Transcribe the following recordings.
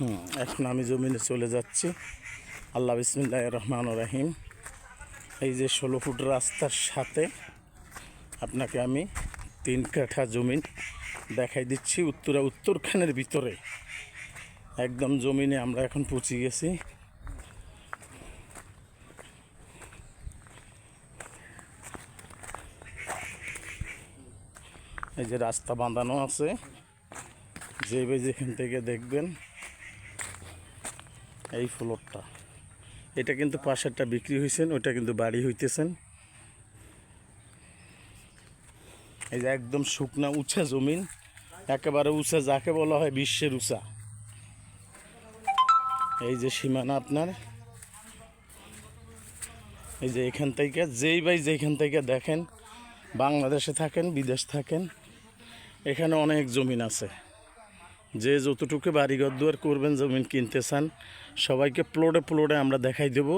হুম, এখন আমি জমিনে চলে যাচ্ছি। আল্লাহ বিসমিল্লাহ রহমান রাহিম। এই যে ষোলো ফুট রাস্তার সাথে আপনাকে আমি তিন কাঠা জমিন দেখাই দিচ্ছি। উত্তরা, উত্তরখানের ভিতরে। একদম জমিনে আমরা এখন পৌঁছে গেছি। এই যে রাস্তা বাঁধানো আছে। যে ভাই যেখান থেকে দেখবেন এই ফ্লোরটা। এটা কিন্তু পাশেরটা বিক্রি হয়েছেন ওটা কিন্তু বাড়ি হইতেছেন। এই যে একদম শুকনা উঁচা জমিন, একেবারে উঁচা যাকে বলা হয় বিশ্বের উঁচা। এই যে সীমানা আপনার। এই যে এখান থেকে, যেই ভাই যেখান থেকে দেখেন, বাংলাদেশে থাকেন, বিদেশ থাকেন, এখানে অনেক জমিন আছে। যে যতটুকু বাড়িঘর দুয়ার করবেন, জমিন কিনতে চান, সবাইকে প্লটে প্লটে আমরা দেখাই দেব।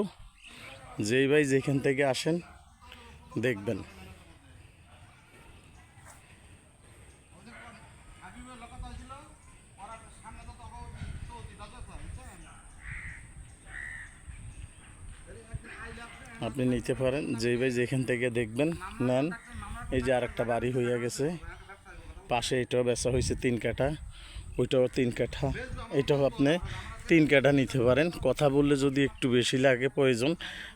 যেই ভাই যেখান থেকে আসেন, দেখবেন। আপনি নিতে পারেন, যেই ভাই যেখান থেকে দেখবেন, নেন। এই যে আরেকটা বাড়ি হইয়া গেছে, পাশে এটাও বেচা হয়েছে তিন কাঠা। ওইটাও তিন কাঠা। এটাও আপনি তিন কাঠা নিতে পারেন। কথা বললে যদি একটু বেশি লাগে প্রয়োজন,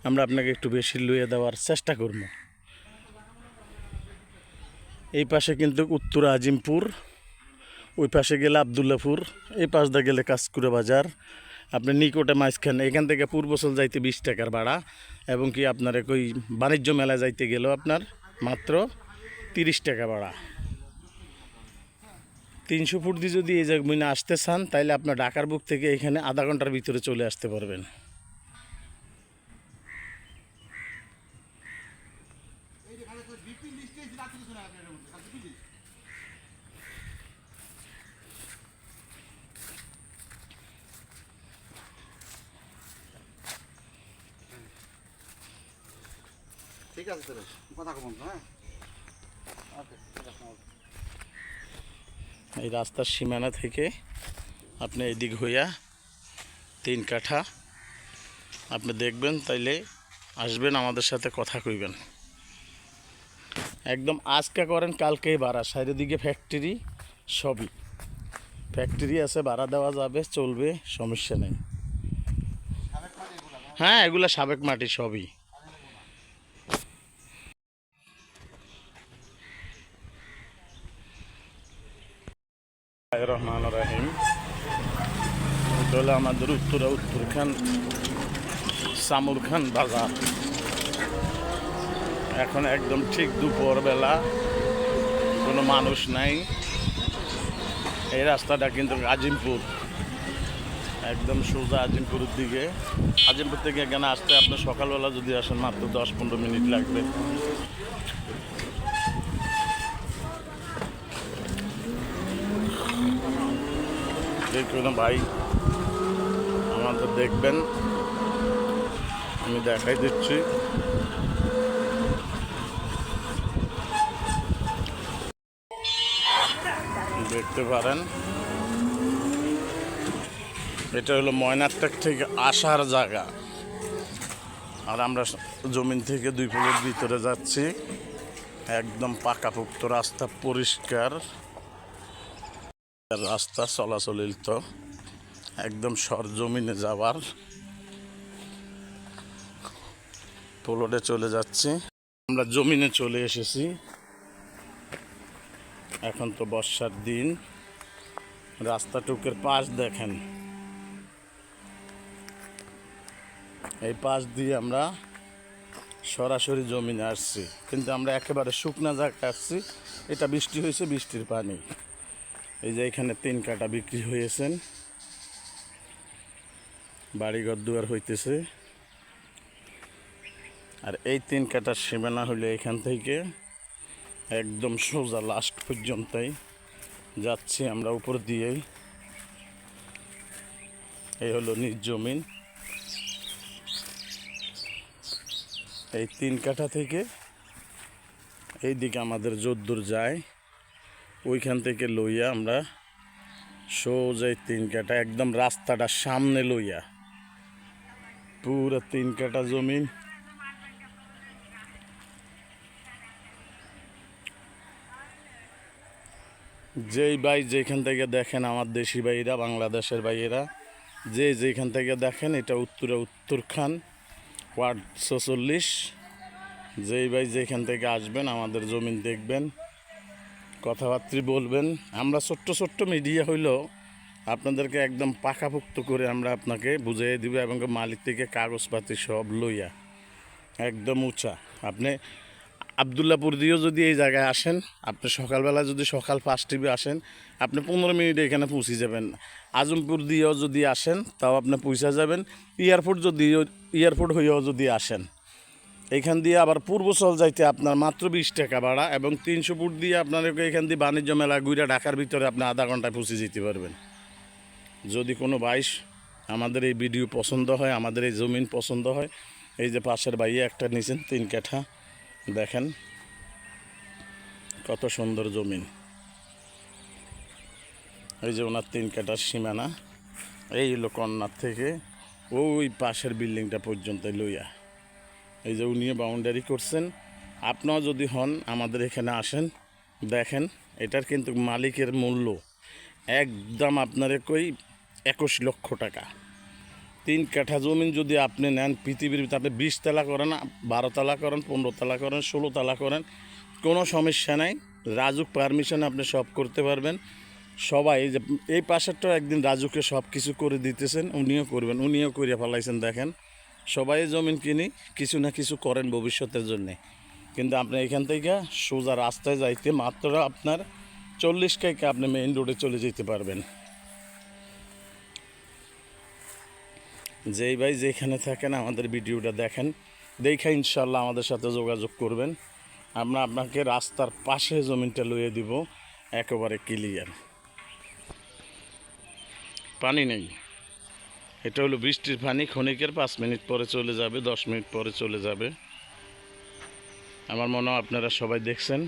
আমরা আপনাকে একটু বেশি লুয়ে দেওয়ার চেষ্টা করব। এই পাশে কিন্তু উত্তর আজিমপুর, ওই পাশে গেলে আবদুল্লাপুর, এই পাশ দিয়ে গেলে কাঁচকুড়া বাজার। আপনি নিকটে মাঝখানে, এখান থেকে পূর্বচল যাইতে বিশ টাকার ভাড়া, এবং কি আপনার ওই বাণিজ্য মেলা যাইতে গেলেও আপনার মাত্র তিরিশ টাকা ভাড়া। তিনশো ফুট দিয়ে যদি এই জায়গায় আসতে চান তাহলে আপনার ঢাকার বুক থেকে এখানে আধা ঘণ্টার ভিতরে চলে আসতে পারবেন। ঠিক আছে কথা কম হ্যাঁ? ওকে, ঠিক আছে এই রাস্তার সীমানা থেকে আপনি এদিক হইয়া তিন কাঠা। আপনি দেখবেন তাইলে আসবেন, আমাদের সাথে কথা কইবেন। একদম আজকে করেন, কালকেই বাড়া সাইডের দিকে ফ্যাক্টরি সবই। ফ্যাক্টরি আছে, ভাড়া দেওয়া যাবে, চলবে, সমস্যা নেই। হ্যাঁ এগুলো সাবেক মাটি, সবই। রহমান রাহিম এটা হলো আমাদের উত্তরা উত্তরখান সামুর খান বাজার। এখন একদম ঠিক দুপুর বেলা কোনো মানুষ নাই। এই রাস্তাটা কিন্তু আজিমপুর। একদম সোজা আজিমপুরের দিকে। আজিমপুর থেকে এখানে আসতে আপনি সকালবেলা যদি আসেন মাত্র দশ পনেরো মিনিট লাগবে। দেখুন ভাই। আমাদের দেখবেন। আমি দেখাই দিচ্ছি। দেখতে পারেন। এটা হলো ময়নারটাক থেকে আসার জায়গা। আর আমরা জমিন থেকে দুই ফুলের ভিতরে যাচ্ছি। একদম পাকাপোক্ত রাস্তা, পরিষ্কার। রাস্তা চলাচলিত তো একদম সরজমিনে যাওয়ার পোলটে চলে যাচ্ছি। আমরা জমিনে চলে এসেছি। এখন তো বর্ষার দিন। রাস্তাটুকের পাশ দেখেন। এই পাশ দিয়ে আমরা সরাসরি জমিনে আসছি। কিন্তু আমরা একেবারে শুকনা জায়গায় আসছি। এটা বৃষ্টি হয়েছে, বৃষ্টির পানি। এই যে এখানে তিন কাটা বিক্রি হয়েছেন। বাড়িঘর দুয়ার হইতেছে। আর এই তিন কাটার সীমানা হলে এখান থেকে একদম সোজা লাস্ট পর্যন্তই। যাচ্ছি আমরা উপর দিয়েই এই হলো নিজ জমিন। এই তিন কাঠা থেকে এই দিকে আমাদের যদ্দূর যায়। ওইখান থেকে লইয়া আমরা সোজাই তিন কাটা একদম রাস্তাটা সামনে লইয়া পুরো তিন কাটা জমিন যেই ভাই যেখান থেকে দেখেন আমার দেশি ভাইরা বাংলাদেশের ভাইয়েরা, যে যেখান থেকে দেখেন এটা উত্তরে উত্তরখান, ওয়ার্ড ছচল্লিশ যেই ভাই যেখান থেকে আসবেন, আমাদের জমিন দেখবেন। কথাবার্তা বলবেন। আমরা ছোট্ট ছোট্ট মিডিয়া হইলেও আপনাদেরকে একদম পাকাপোক্ত করে আমরা আপনাকে বুঝিয়ে দিব এবং মালিক থেকে কাগজপাতি সব লইয়া। একদম উঁচা। আপনি আবদুল্লাপুর দিয়েও যদি এই জায়গায় আসেন, আপনি সকালবেলা যদি সকাল ফার্স্ট টিভি আসেন, আপনি পনেরো মিনিটে এখানে পৌঁছে যাবেন। আজমপুর দিয়েও যদি আসেন, তাও আপনি পৌঁছা যাবেন। এয়ারপোর্ট যদি, এয়ারপোর্ট হয়েও যদি আসেন। এখান দিয়ে আবার পূর্বচল যাইতে আপনার মাত্র বিশ টাকা ভাড়া এবং তিনশো ফুট দিয়ে আপনার এখান দিয়ে বাণিজ্য মেলা গুইরা ঢাকার ভিতরে আপনি আধা ঘন্টায় পৌঁছে যেতে পারবেন। যদি কোনো বাইশ আমাদের এই ভিডিও পছন্দ হয়, আমাদের এই জমিন পছন্দ হয়, এই যে পাশের বাইয়ে একটা নিছেন, তিন কাঠা, দেখেন কত সুন্দর জমিন। এই যে ওনার তিন কাটার সীমানা, এই হলো কন্যার থেকে ওই পাশের বিল্ডিংটা পর্যন্ত লইয়া। এই যে উনি বাউন্ডারি করছেন। আপনারা যদি হন, আমাদের এখানে আসেন, দেখেন, এটার কিন্তু মালিকের মূল্য। একদম আপনারে কই একুশ লক্ষ টাকা। তিন কাঠা জমিন যদি আপনি নেন, পৃথিবীর আপনি বিশ তালা করেন, বারো তালা করেন, পনেরো তালা করেন, ষোলো তালা করেন, কোনো সমস্যা নাই। রাজুক পারমিশন আপনি সব করতে পারবেন। সবাই এই যে, এই পাশেরটাও একদিন রাজুকে সব কিছু করে দিতেছেন, উনিও করবেন, উনিও করিয়া ফেলাইছেন, দেখেন। সবাই জমিন কিনি, কিছু না কিছু করেন ভবিষ্যতের জন্যে। কিন্তু আপনি এখান থেকে সোজা রাস্তায় যাইতে মাত্র আপনার চল্লিশ কাইকে আপনি মেইন রোডে চলে যেতে পারবেন। যেই ভাই যেখানে থাকেন আমাদের ভিডিওটা দেখেন, দেখে ইনশাল্লাহ আমাদের সাথে যোগাযোগ করবেন। আমরা আপনাকে রাস্তার পাশে জমিনটা লইয়ে দিব, একেবারে ক্লিয়ার পানি নেই। এটা হলো বৃষ্টির পানি, ক্ষণিকের পাঁচ মিনিট পরে চলে যাবে, দশ মিনিট পরে চলে যাবে। আমার মনে হয় আপনারা সবাই দেখছেন।